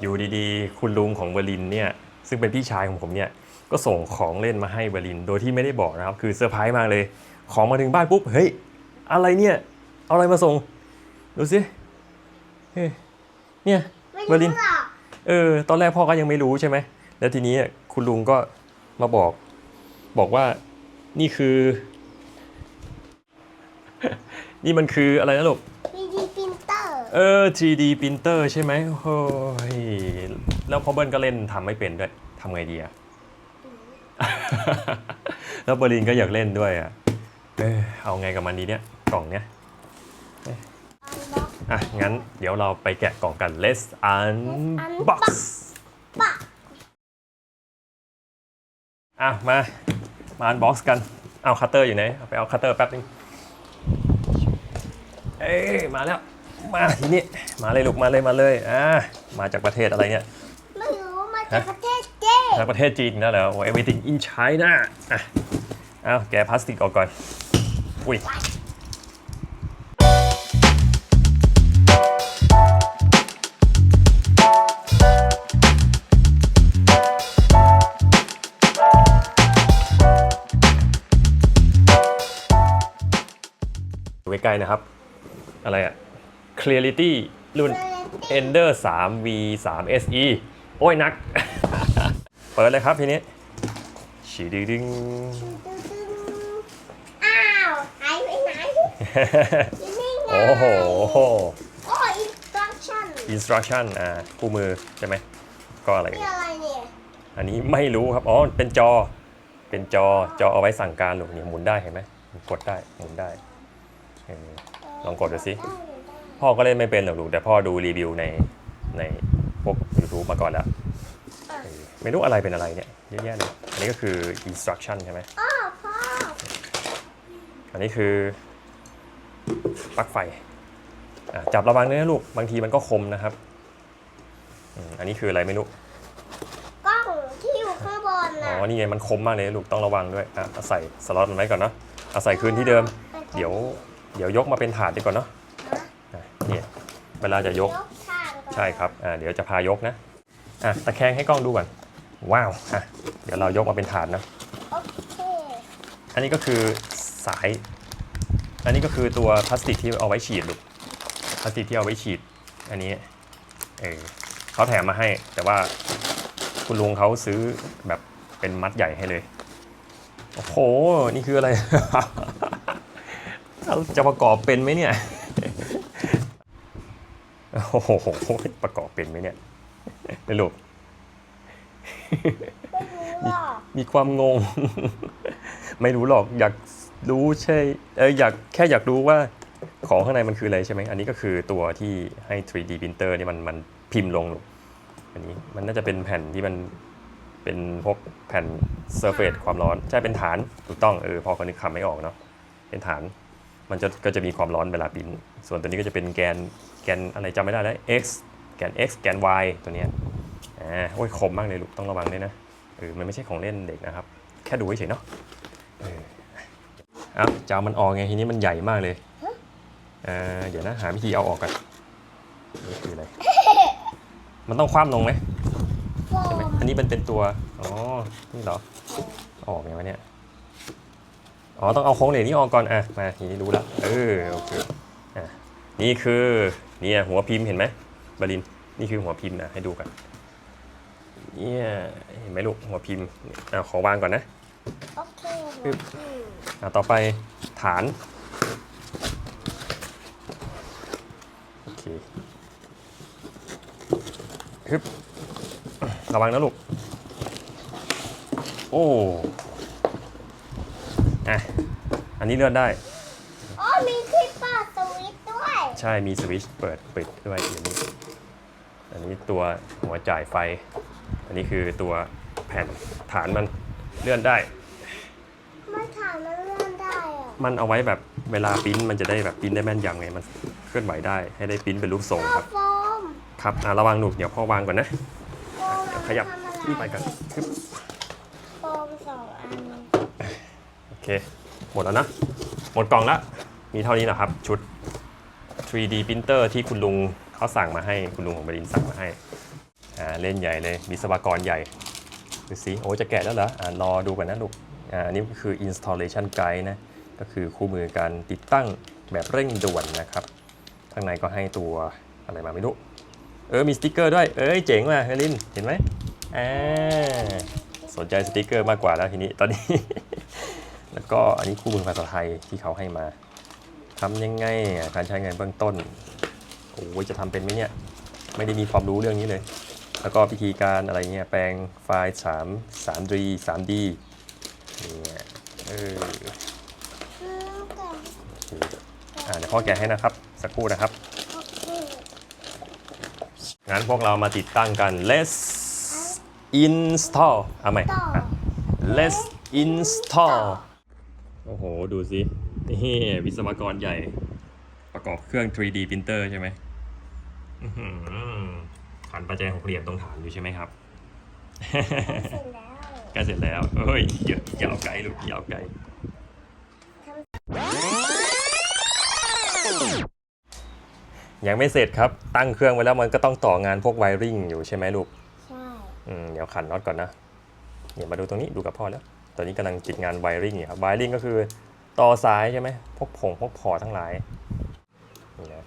อยู่ดีๆ คุณลุงของเบอร์ลินเนี่ยซึ่งเป็นพี่ชายของผมเนี่ยก็ส่งของเล่นมาให้เบอร์ลิน โดยที่ไม่ได้บอกนะครับ คือเซอร์ไพรส์มากเลย ของมาถึงบ้านปุ๊บ เฮ้ย อะไรเนี่ย เอาอะไรมาส่ง ดูสิเฮ้ยเนี่ยไม่เบอร์ลิรู้นหรอกเออ ตอนแรกพ่อก็ยังไม่รู้ใช่ไหม แล้วทีนี้คุณลุงก็มาบอก บอกว่านี่คือนี่มันคืออะไรนะลูกวีดีพิมเตอร์เออ 3D printer ใช่ไหมโอ้ย แล้วพ่อเบิ้ลก็เล่นทำไม่เป็นด้วยทำไงดีอะ แล้วเบอร์ลินก็อยากเล่นด้วยอะเออเอาไงกับมันดีเนี่ยกล่องเนี้ยอันบ็อกอะงั้นเดี๋ยวเราไปแกะกล่องกัน let's unbox ปะอะมา มา unbox กัน เอาคัตเตอร์อยู่ไหนเอาไปเอาคัตเตอร์แป๊บนึง เอ้ยมาแล้ว มาทีนี้มาเลยลูกมาเลยมาเลยอ่ามาจากประเทศอะไรเนี่ยไม่รู้มา จากประเทศเจทางประเทศจีนนะเหรอโอ้ everything in China อะเอาแกะพลาสติกออกก่อน อุ้ยดูใกล้ๆนะครับ อะไรอะ Clarity รุ่น Ender 3 V 3 SE โอ้ยหนัก เปิดเลยครับทีนี้ชีดึงดึงอ้าวหายไปไหนอยู่นี่ไงโอ้โหโอ้อินสตรัคชั่น instruction อ่าคู่มือใช่ไหมก็อะไรนี่อะไรเนี่ยอันนี้ไม่รู้ครับ อ๋อ เป็นจอ เป็นจอ จอเอาไว้สั่งการหลูกนี่หมุนได้เห็นไหมกดได้ หมุนได้เออลองกดดูสิได้เลยได้พ่อก็เล่นไม่เป็นหรอกลูกแต่พ่อดูรีวิวในในพวก YouTube มาก่อนแล้วอะเออ ไม่รู้อะไรเป็นอะไรเนี่ยเยอะแยะเลยอันนี้ก็คือ instruction ใช่ไหมอ้อพ่ออันนี้คือปลั๊กไฟอะจับระวังด้วยนะลูกบางทีมันก็คมนะครับอืมอันนี้คืออะไรไม่รู้กล้องที่อยู่ข้างบนอ๋น่ะอนี่ไงมันคมมากเลยลูกต้องระวังด้วยอะเอาใส่สล็อตมันไว้ก่อนเนาะเอาใส่คืนที่เดิม เดี๋ยวเดี๋ยวยกมาเป็นถาดดีกว่อนเนาะอะเนี่ยเวลาจะยกยกทางก่อนใช่ครับอ่าเดี๋ยวจะพายกนะอะตะแคงให้กล้องดูก่อน ว้าวอะเดี๋ยวเรายกมาเป็นถาดนะ โอเคอันนี้ก็คือสาย อันนี้ก็คือตัวพลาสติกที่เอาไว้ฉีดลูก พลาสติกที่เอาไว้ฉีด อันนี้ เออเขาแถมมาให้ แต่ว่าคุณลุงเขาซื้อแบบเป็นมัดใหญ่ให้เลย โอ้โห นี่คืออะไร เราจะประกอบเป็นไหมเนี่ย โอ้โห ประกอบเป็นไหมเนี่ยไม่ลูก ไม่รู้หรอกมีความงง ไม่รู้หรอกอยากรู้ใช่เอออยากแค่อยากรู้ว่าของข้างในมันคืออะไรใช่ไหมอันนี้ก็คือตัวที่ให้ 3D printer นี่มันมันพิมพ์ลง อันนี้มันน่าจะเป็นแผ่นที่มันเป็นพวกแผ่น surface ความร้อน ใช่เป็นฐานถูกต้องเออพอคนนึกคำไม่ออกเนาะเป็นฐาน มันจะก็จะมีความร้อนเวลาปิ้นส่วนตัวนี้ก็จะเป็นแกนแกนอะไรจำไม่ได้แล้ว x แกน x แกน y ตัวเนี้ย อ่าโอ้ยคมมากเลยลูกต้องระวังด้วยนะเออมันไม่ใช่ของเล่นเด็กนะครับ แค่ดูเฉยๆเนาะเออเอ้าจะเอามันออกไงทีนี้มันใหญ่มากเลยเออเดี๋ยวนะหาวิธีเอาออกกันนี่คืออะไรมันต้องคว่ำลงไหมโฟใช่ไหมมอันนี้มันเป็นตัวอ๋อนี่เหรอออกไงวะเนี่ยอ๋อต้องเอาโครงเหล็กนี้ออกก่อนอะมาทีนี้รู้แล้วเออโอเคอะนี่คือเนี่ยหัวพิมพ์เห็นไหมบาลินนี่คือหัวพิมพ์นะให้ดูกัน เนี่ยเห็นไหมลูกหัวพิมพ์อะขอวางก่อนนะ โอเคปึ๊บอืมอะต่อไปฐาน โอเคฮึบระวังนะลูก โอ้อะอันนี้เลื่อนได้อ๋อมีคลิปเปิดสวิตช์ด้วย ใช่มีสวิตช์เปิดปิดด้วยอย่างนี้ อันนี้ตัวหัวจ่ายไฟอั นนี้คือตัวแผ่นฐานมันเลื่อนได้ ไม่ถามมันเลื่อนได้อะมันเอาไว้แบบเวลาปริ้นมันจะได้แบบปริ้นได้แม่นยำไงมันเคลื่อนไหวได้ให้ได้ปริ้นเป็นรูปทรงก็ครับ โฟมครับอะระวังหนูเดี๋ยวพ่อวางก่อนนะ โฟมเดี๋ยวขยับทำอะไรนี่ไปก่อนทึบโฟมสองอันโอเค หมดแล้วนะ หมดกล่องละมีเท่านี้แหละครับ ชุด 3D printer ที่คุณลุงเขาสั่งมาให้คุณลุงของบรินสั่งมาให้ อ่าเล่นใหญ่เลยวิศวกรใหญ่ดูสิโอ้จะแกะแล้วเหรออ่ารอดูกันนะลูกอ่าอันนี้ก็คือ installation guide นะก็คือคู่มือการติดตั้งแบบเร่งด่วนนะครับข้างในก็ให้ตัวอะไรมาไม่รู้เออมีสติกเกอร์ด้วยเอ้ยเจ๋งว่ะเฮลินเห็นไหมอ่าสนใจสติกเกอร์มากกว่าแล้วทีนี้ตอนนี้ แล้วก็อันนี้คู่มือภาษาไทยที่เขาให้มาทำยังไงการใช้งานเบื้องต้นโอ้ยจะทำเป็นไหมเนี่ยไม่ได้มีความรู้เรื่องนี้เลย แล้วก็วิธีการอะไรเงี้ยแปลงไฟล์ 3 3D 3D เนี่ยเอออืมแต่อ่าเดี๋ยวพ่อแกะให้นะครับ สักครู่นะครับ งั้นพวกเรามาติดตั้งกัน let's install เอาใหม่ let's install โอ้โห ดูสิ นี่วิศวกรใหญ่ ประกอบเครื่อง 3D printer ใช่ไหมอือหือ นประแจหกเหลี่ยมตรงฐานอยู่ใช่ไหมครับเสร็จแล้วใกล้เสร็จแล้วเฮ้ยเยอะยาวไกลลูกยาวไกลยังไม่เสร็จครับ ตั้งเครื่องไว้แล้วมันก็ต้องต่องานพวกไวริงอยู่ใช่ไหมลูก ใช่อืมเดี๋ยวขันน็อตก่อนนะ เดี๋ยวมาดูตรงนี้ดูกับพ่อแล้ว ตอนนี้กำลังติดงานไวริงอยู่ครับ ไวริงก็คือต่อสายใช่ไหม พวกผงพวกพอร์ตทั้งหลาย นี่นะ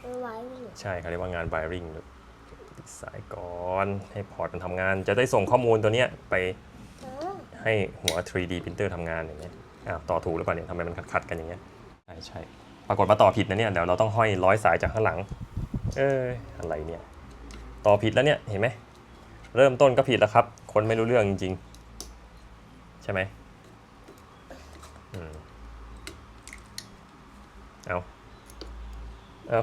ไม่ไหวไม่เหลือใช่เขาเรียกว่างานไวริงติ ดสายก่อนให้พอร์ตมันทำงาน จะได้ส่งข้อมูลตัวเนี้ยไปให้หัว 3D printer ทำงานอย่างเงี้ยอ้าวต่อถูกหรือเปล่าเนี่ยทำไมมันขัดๆกันอย่างเงี้ยใช่ใช่ปรากฏว่าต่อผิดนะเนี่ยเดี๋ยวเราต้องห้อยร้อยสายจากข้างหลัง เอออะไรเนี่ย ต่อผิดแล้วเนี่ยเห็นไหมเริ่มต้นก็ผิดแล้วครับ คนไม่รู้เรื่องจริงๆ ใช่ไหมเอาเอา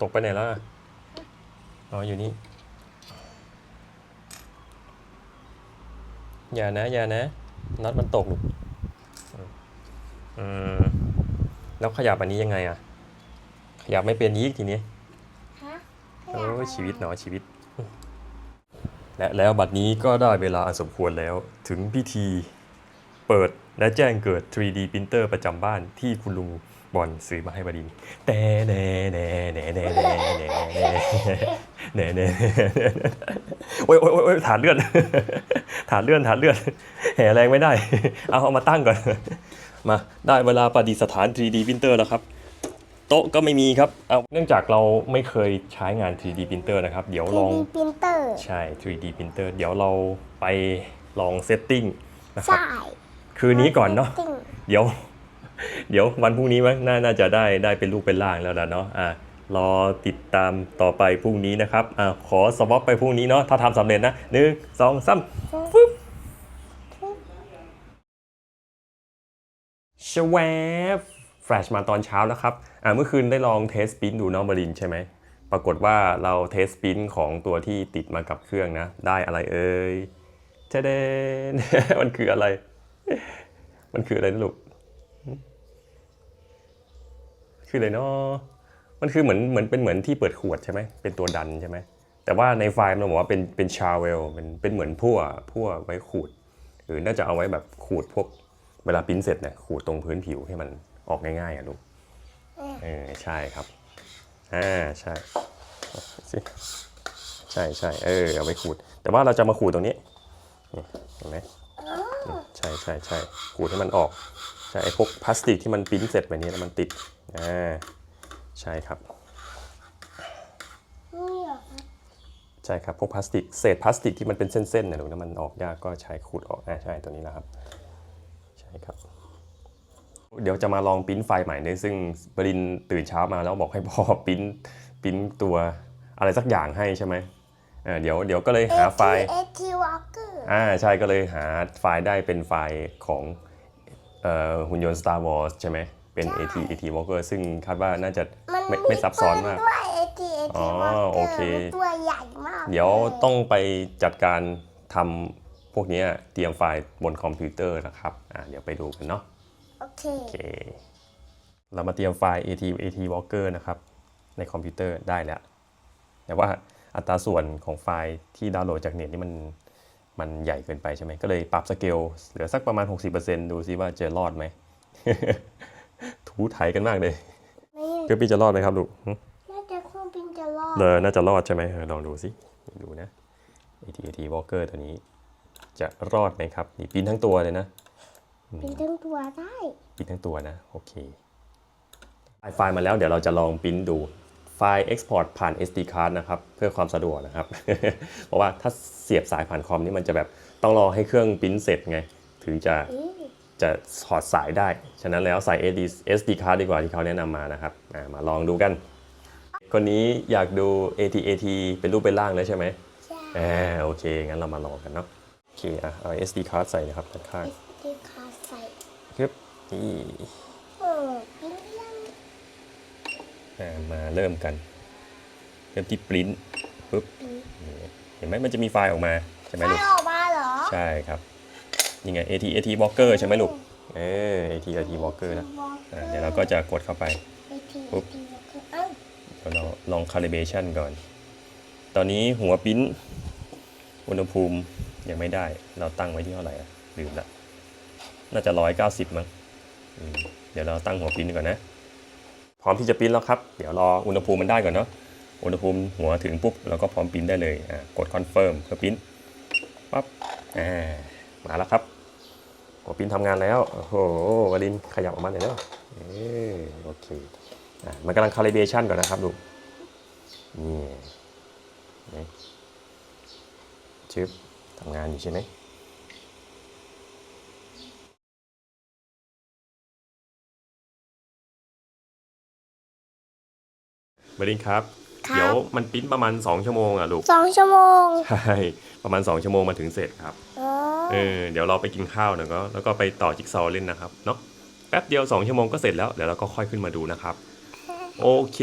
ตกไปไหนแล้ว อะอ๋ออยู่นี่ อย่านะ อย่านะน็อตมันตกลูกอืมอืมแล้วขยับอันนี้ยังไงอะขยับไม่เป็นอีกทีนี้ฮะโอ้ยชีวิตเนาะชีวิต และแล้วบัดนี้ก็ได้เวลาอันสมควรแล้วถึงพิธี เปิดและแจ้งเกิด 3D printer ประจำบ้านที่คุณลุง บอลซื้อมาให้บดินแต่แน่แน่แน่แน่แน่แน่แน่แน่โอ้ยโอ้ยโอ้ยโอ้ยฐานเลื่อน ฐานเลื่อนฐานเลื่อน แห่แรงไม่ได้ เอาเอามาตั้งก่อน มาได้เวลาประดิษฐาน 3D printer แล้วครับ โต๊ะก็ไม่มีครับ เอาเนื่องจากเราไม่เคยใช้งาน 3D printer นะครับ เดี๋ยวลอง 3D printer ใช่ 3D printer เดี๋ยวเราไปลองเซตติ้งนะครับ คืนนี้ก่อนเนาะ เดี๋ยว เดี๋ยววันพรุ่งนี้มั้งน่าน่าจะได้ได้เป็นรูปเป็นร่างแล้วล่ะเนาะอะรอติดตามต่อไปพรุ่งนี้นะครับอะขอสวอปไปพรุ่งนี้เนาะถ้าทำสำเร็จนะหนึ่งสองสามฟึบชวบแฟลชมาตอนเช้าแล้วครับอะเมื่อคืนได้ลองเทสปิ้นดูเน้องบรินใช่ไหมปรากฏว่าเราเทสปิ้นของตัวที่ติดมากับเครื่องนะ ได้อะไรเอ่ยเจเดนมันคืออะไร มันคืออะไรนะลูก คืออะไรเนาะมันคือเหมือนเหมือนเป็นเหมือนที่เปิดขวดใช่ไหมเป็นตัวดันใช่ไหมแต่ว่าในไฟล์มันบอกว่าเป็นเป็นชาเวลเป็นเป็นเหมือนพั่วพั่วไว้ขูดหรือน่าจะเอาไว้แบบขูดพวกเวลาปริ้นเสร็จเนี่ยขูดตรงพื้นผิวให้มันออกง่ายๆอะลูกเออใช่ครับอ่าใช่สิใช่ใช่เออเอาไว้ขูด แต่ว่าเราจะมาขูดตรงนี้นี่เห็นไหมอืมใช่ใช่ใช่ขูดให้มันออกใช่ไอ้พวกพลาสติกที่มันปริ้นเสร็จแบบนี้แล้วมันติด อ่าใช่ครับ นี่เหรอครับใช่ครับ พวกพลาสติก เศษพลาสติกที่มันเป็นเส้นๆนะหนูนะมันออกยากก็ใช้ขูดออกอ่าใช่ตัวนี้นะครับ ใช่ครับ เดี๋ยวจะมาลองปริ้นไฟล์ใหม่เนี่ยซึ่งบรินตื่นเช้ามาแล้วบอกให้พ่อปริ้นปริ้นตัวอะไรสักอย่างให้ใช่ไหมอ่าเดี๋ยวเดี๋ยวก็เลยหาไฟล์ เอทีวอลเกอร์อ่าใช่ก็เลยหาไฟล์ได้เป็นไฟล์ของเอ่อหุ่นยนต์ Star Wars ใช่ไหม เป็น AT AT Walker ซึ่งคาดว่าน่าจะมันไม่ไม่ซับซ้อนมาก ด้วยเอทีเออ๋ทีอวอลเกอร์โอเคตัวใหญ่มากเดี๋ยวลต้องไปจัดการทำพวกเนี้ยเตรียมไฟล์บนคอมพิวเตอร์นะครับอ่าเดี๋ยวไปดูกันเนาะโอเค โอเค เรามาเตรียมไฟล์ AT AT Walker นะครับ ในคอมพิวเตอร์ได้แล้ว แต่ว่าอัตราส่วนของไฟล์ที่ดาวน์โหลดจากเน็ตนี่มันมันใหญ่เกินไปใช่ไหมก็เลยปรับสเกลเหลือสักประมาณ 60%ดูซิว่าจะรอดไหม ถูไถกันมากเลยไม่เพื่อพี่จะรอดไหมครับลูกหึน่าจะเครื่องบินจะรอดเลยน่าจะรอดใช่ไหมเออลองดูสิดูนะ AT-AT Walker ตัวนี้ จะรอดไหมครับนี่ปิ้นทั้งตัวเลยนะเป็นทั้งตัวได้ปิ้นทั้งตัวนะโอเคได้ไฟล์มาแล้วเดี๋ยวเราจะลองปิ้นดูไฟล์ Export ผ่าน SD card นะครับ เพื่อความสะดวกนะครับ เพราะว่าถ้าเสียบสายผ่านคอมนี่มันจะแบบต้องรอให้เครื่องปิ้นเสร็จไง ถึงจะอืม จะถอดสายได้ ฉะนั้นแล้วใส่ SD SD card ดีกว่าที่เขาแนะนำมานะครับอ่ามาลองดูกัน คนนี้อยากดู AT-AT เป็นรูปเป็นร่างแล้วใช่ไหมใช่อ่าโอเค งั้นเรามาลองกันเนาะโอเคอะเอา SD card ใส่นะครับด้านข้างที่คาใส่ครับนี่เออปิ้งย่างอ่ามาเริ่มกัน เริ่มที่ปริ้นปุ๊บนี่เห็นไหมมันจะมีไฟล์ออกมา ใช่ไหมไฟลูกออกมาเหรอ ใช่ครับ นี่ไง AT AT Walker ใช่ไหมลูก เออ AT AT Walker นะอ่าเดี๋ยวเราก็จะกดเข้าไป ปุ๊ปุ๊บบเอ้าเดี๋ยวเราลอง calibration ก่อน ตอนนี้หัวปริ้นอุณหภูมิยังไม่ได้ เราตั้งไว้ที่เท่าไหร่อะลืมละ น่าจะร้อยเก้าสิบมั้งอืมเดี๋ยวเราตั้งหัวปริ้นก่อนนะ พร้อมที่จะปริ้นแล้วครับ เดี๋ยวรออุณหภูมิมันได้ก่อนเนาะ อุณหภูมิหัวถึงปุ๊บเราก็พร้อมปริ้นได้เลย อ่ากด confirm เพื่อปริ้นปั๊บ อ่า มาแล้วครับหัวปริ้นทำงานแล้ว โอ้โหวลินขยับออกมาหน่อยเนาะเออโอเคอะมันกำลัง calibration ก่อนนะครับลูกนี่นี่ชึบทำงานอยู่ใช่ไหมบรินครับ ครับ เดี๋ยวมันปริ้นประมาณ 2 ชั่วโมงอะลูก สองชั่วโมง ใช่ ประมาณ 2 ชั่วโมงมาถึงเสร็จครับอ๋อ เออเดี๋ยวเราไปกินข้าวแล้วก็แล้วก็ไปต่อจิ๊กซอว์เล่นนะครับเนาะแป๊บเดียว 2 ชั่วโมงก็เสร็จแล้วเดี๋ยวเราก็ค่อยขึ้นมาดูนะครับ โอเค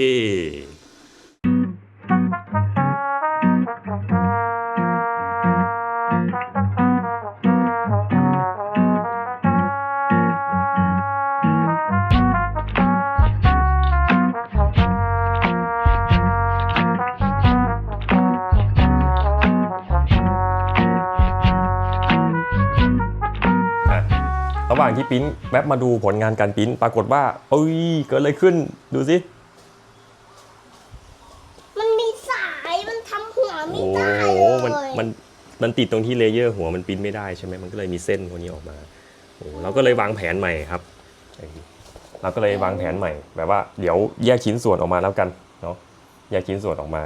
ปริ้นแวบมาดูผลงานการปริ้นปรากฏว่าเอ้ยเกิดอะไรขึ้นดูสิมันมีสายมันทำหัวไม่โอ้ได้โหเลยมันมันมันติดตรงที่เลเยอร์หัวมันปริ้นไม่ได้ใช่ไหมมันก็เลยมีเส้นพวกนี้ออกมาโอ้เราก็เลยวางแผนใหม่ครับเออเราก็เลยวางแผนใหม่ แบบว่าเดี๋ยวแยกชิ้นส่วนออกมาแล้วกันเนาะแยกชิ้นส่วนออกมา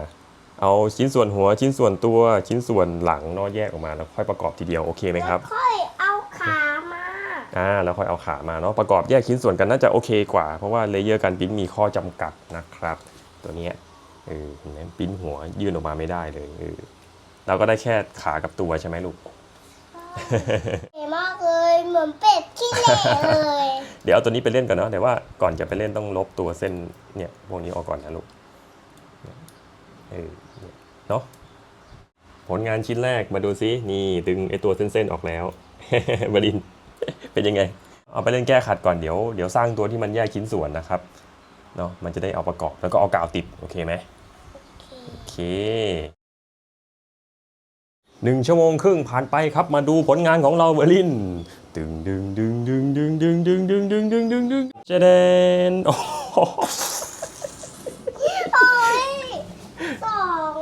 เอาชิ้นส่วนหัวชิ้นส่วนตัวชิ้นส่วนหลังเนาะแยกออกมาแล้วค่อยประกอบทีเดียวโอเคไหมครับ แล้วค่อยเอาขามา อ่าแล้วค่อยเอาขามาเนาะประกอบแยกชิ้นส่วนกันน่าจะโอเคกว่า เพราะว่าเลเยอร์การปริ้นมีข้อจำกัดนะครับ ตัวเนี้ยเออเห็นไหมปริ้นหัวยื่นออกมาไม่ได้เลยเออเราก็ได้แค่ขากับตัวใช่ไหมลูกเก๋มากเลยเหมือนเป็ดขี้เหร่เลยเดี๋ยวเอาตัวนี้ไปเล่นก่อนเนาะแต่ว่าก่อนจะไปเล่นต้องลบตัวเส้นเนี่ยพวกนี้ออกก่อนนะลูกเออเนี่ยเนาะผลงานชิ้นแรกมาดูซินี่ดึงไอตัวเส้นๆออกแล้วบดินทร์ เป็นยังไง เอาไปเล่นแก้ขัดก่อนเดี๋ยวเดี๋ยวสร้างตัวที่มันแยกชิ้นส่วนนะครับเนาะมันจะได้เอาประกอบแล้วก็เอากาวติดโอเคไหมโอเคหนึ่งชั่วโมงครึ่งผ่านไปครับมาดูผลงานของเราเบอร์ลินดึงดึงดึงดึงดึงดึงดึงดึงดึงดึงดึงดึงเจเดนโอ้โหโอ้ยสอง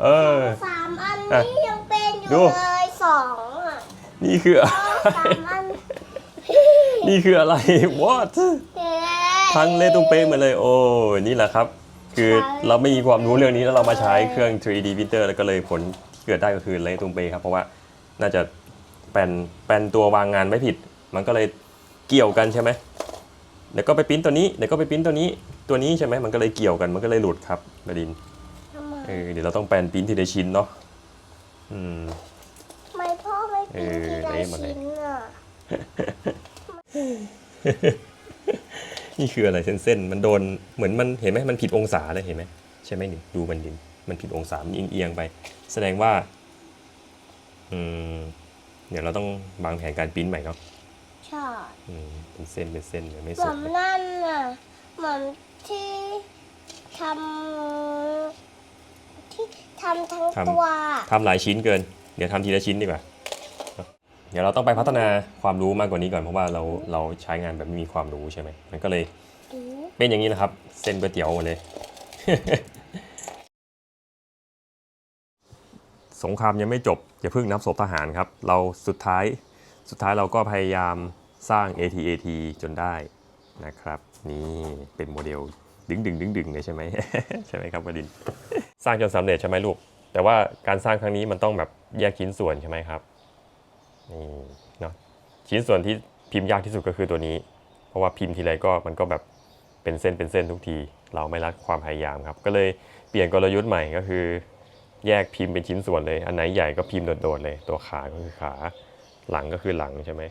เออสามอันอะนี้ยังเป็นอยู่ดูเลยสองอะนี่คือเอาสามอั นนี่คืออะไร what เย้ทั้งเล่ตุ้มเป้หมาเลย โอ้นี่แหละครับ คือเราไม่มีความรู้เรื่องนี้แล้วเรามาใช้เครื่อง 3D printer แล้วก็เลยผลที่เกิดได้ก็คือเละตุ้มเป้ครับ เพราะว่าน่าจะแปลนแปลนตัววางงานไม่ผิด มันก็เลยเกี่ยวกันใช่ไหมเดี๋ยวก็ไปปริ้นตัวนี้เดี๋ยวก็ไปปริ้นตัวนี้ตัวนี้ใช่ไหมมันก็เลยเกี่ยวกันมันก็เลยหลุดครับบดินทร์ทำไมเออเดี๋ยวเราต้องแปลนปริ้นทีละชิ้นเนาะอืมทำไมพ่อไม่กินทีละเออเละหมดเลยชิ้นอะ นี่คืออะไรเส้นๆ มันโดนเหมือนมันเห็นไหมมันผิดองศาเลยเห็นไหมใช่ไหมนี่ดูมันดินมันผิดองศามันเอียงๆไป แสดงว่าอืมเดี๋ยวเราต้องวางแผนการปริ้นใหม่เนาะใช่อืมเป็นเส้นเป็นเส้นเลยไม่เหสมือดนเลยนั่นน่ะเหมือนที่ทำที่ทำทั้งตัว ทำหลายชิ้นเกิน เดี๋ยวทำทีละชิ้นดีกว่า เดี๋ยวเราต้องไปพัฒนาความรู้มากกว่านี้ก่อนเพราะว่าเราเราใช้งานแบบไม่มีความรู้ใช่ไหมมันก็เลยเป็นอย่างนี้นะครับ เส้นก๋วยเตี๋ยวหมดเลย สงครามยังไม่จบอย่าเพิ่งนับศพทหารครับ เราสุดท้ายสุดท้ายเราก็พยายามสร้าง ATAT จนได้นะครับ นี่เป็นโมเดลดึงดึงดึงดึงเลยใช่ไหมใช่ไหมครับวดิน สร้างจนสำเร็จใช่ไหมลูก แต่ว่าการสร้างครั้งนี้มันต้องแบบแยกชิ้นส่วนใช่ไหมครับ นี่เนาะชิ้นส่วนที่พิมพ์ยากที่สุดก็คือตัวนี้ เพราะว่าพิมพ์ทีไรก็มันก็แบบเป็นเส้นเป็นเส้นทุกที เราไม่รัดความพยายามครับ ก็เลยเปลี่ยนกลยุทธ์ใหม่ก็คือ แยกพิมพ์เป็นชิ้นส่วนเลย อันไหนใหญ่ก็พิมพ์โดดๆเลย ตัวขาก็คือขาหลังก็คือหลังใช่ไหม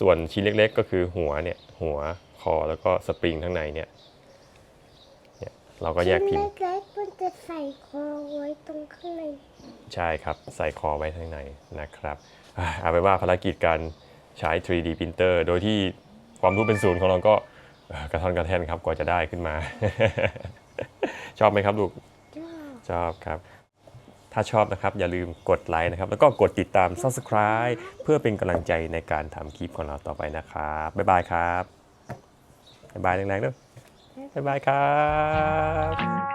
ส่วนชิ้นเล็กๆ ก็คือหัวเนี่ยหัวคอแล้วก็สปริงข้างในเนี่ยเนี่ยเราก็แยกพิมพ์เล็กๆมันจะใส่คอไว้ตรงข้างในใช่ครับใส่คอไว้ข้างในนะครับอ่า เอาไปนว่าภารกิจการใช้ 3D printer โดยที่ความรู้เป็นศูนย์ของเราก็เอ่อกระท่อนกระแท่นครับกว่าจะได้ขึ้นมา ชอบไหมครับลูก ชอบครับ ถ้าชอบนะครับ อย่าลืมกดไลค์นะครับ แล้วก็กดติดตาม Subscribe เพื่อเป็นกำลังใจในการทำคลิปของเราต่อไปนะครับ บ๊ายบายครับ บ๊ายบายแรงๆด้วยบ๊ายบายครับ